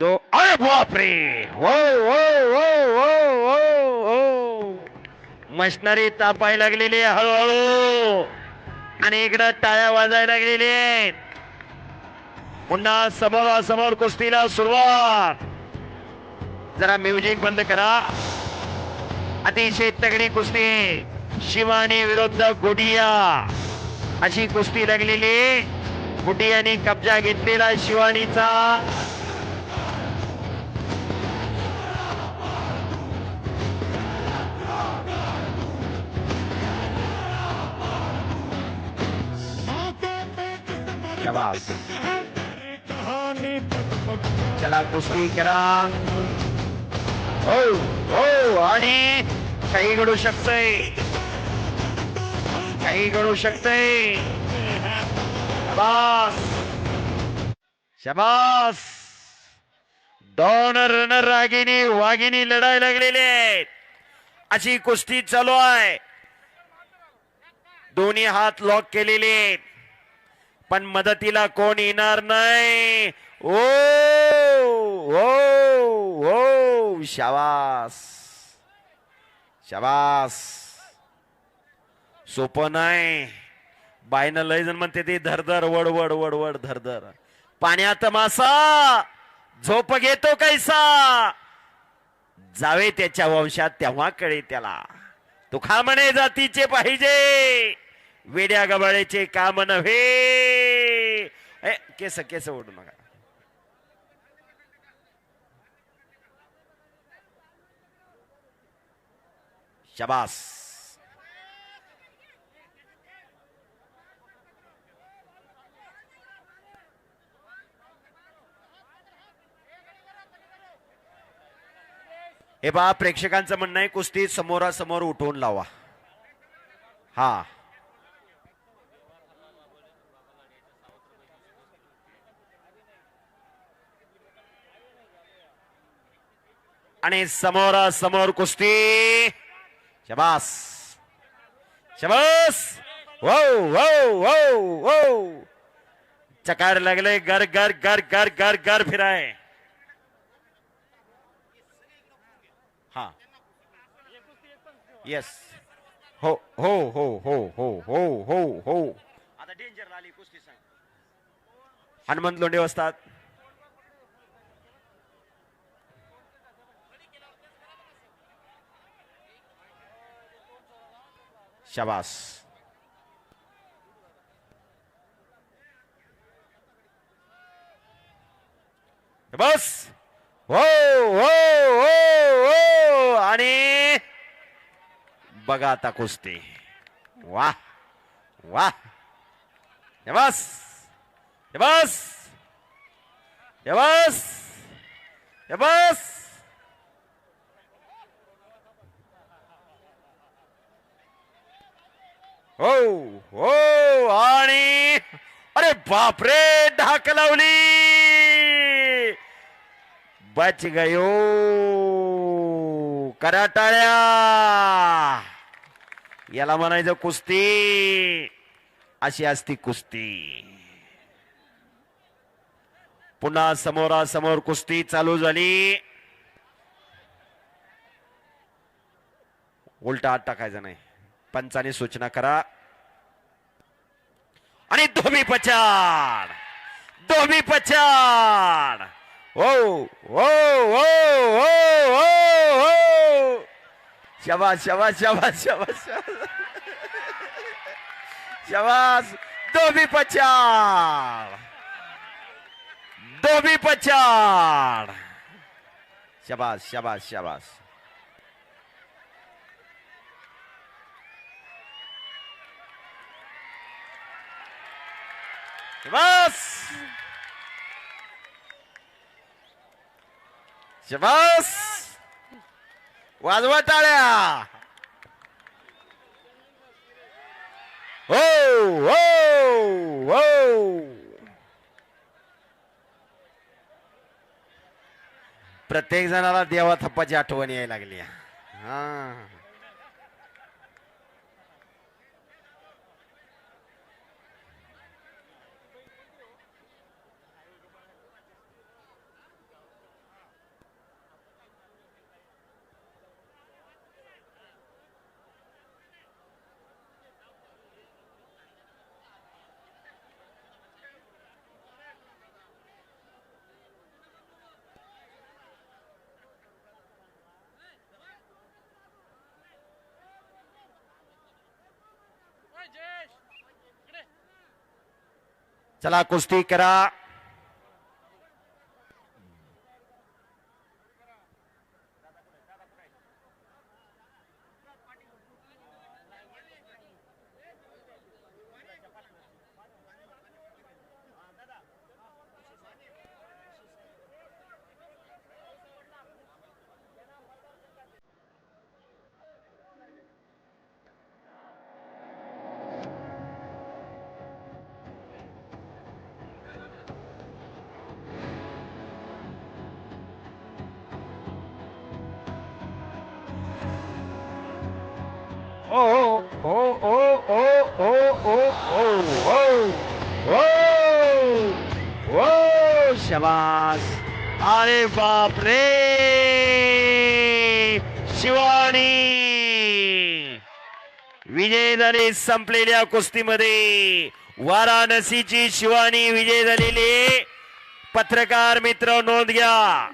दो। अरे बापरे हो हो हो हो हो हो। मशनरी तापाय लागलेली आहे हळूहळू. आणि इकडं टाळ्या वाजायला लागलेली आहेत. पुन्हा समोरासमोर कुस्तीला सुरुवात. जरा म्युझिक बंद करा. अतिशय तगडी कुस्ती. शिवानी विरुद्ध गुडिया. अशी कुस्ती लागलेली. गुडियाने कब्जा घेतलेला शिवानीचा. शाबास. चला कुस्ती करा। हो हो आणि काही घडू शकतंय. काही घडू शकतंय. शाबास शाबास दोन रनर रागिनी वाघिनी लढायला लागलेले आहेत. अशी कुस्ती चालू आहे. दोन्ही हात लॉक केलेले आहेत. पण मदतीला कोण येणार नाही. ओ ओ ओ शाबास. शाबास. सोपं नाही. बायनं लय जण म्हणते ते धरधर वड वड वड वड धरधर. पाण्यात मासा झोप घेतो कैसा. जावे त्याच्या वंशात तेव्हा कळे त्याला. तुखा म्हणे जातीचे पाहिजे. वेड्या गबाळेचे काम नव्हे. केस केस ओढू नका. शबास. हे बा प्रेक्षकांचं म्हणणं आहे कुस्ती समोरासमोर उठवून लावा. हा. आणि समोरासमोर कुस्ती. शबास. शबास. वो वो वो वो. चकार लागले गर गर गर गर गर गर फिराय. हा. येस हो हो हो हो हो हो हो हो. आता डेंजर आली कुस्ती सांग. हनुमंत लोंढे असतात シャバース。シャバーおおおおあれ？バガータコスティ。わわシャバースシャバースシャス हो हो आणि अरे बापरे ढाक लावली. बच गयो. कराटाळ्या याला म्हणायचं कुस्ती. अशी असती कुस्ती. पुन्हा समोरासमोर कुस्ती चालू झाली. उलटा हात टाकायचा नाही. पंचाने सूचना करा. आणि धोबी पचाड धोबी पचाड हो हो हो हो ओ हो. शबास शबास शबास शबास. शबास धोबी पचाड धोबी पचाड शबास शबास शबास. शबास शबास वाजवा टाळ्या हो हो हो प्रत्येक जणाला देवा थप्पाची आठवण यायला लागली. हा. चला कुस्ती करा. ओ oh, ओ ओ ओ ओ ओ ओ ओ शबास. अरे बाप रे शिवानी. विजय झाले संपलेल्या कुस्तीमध्ये वाराणसीची शिवानी विजय झालेली पत्रकार मित्र नोंद घ्या.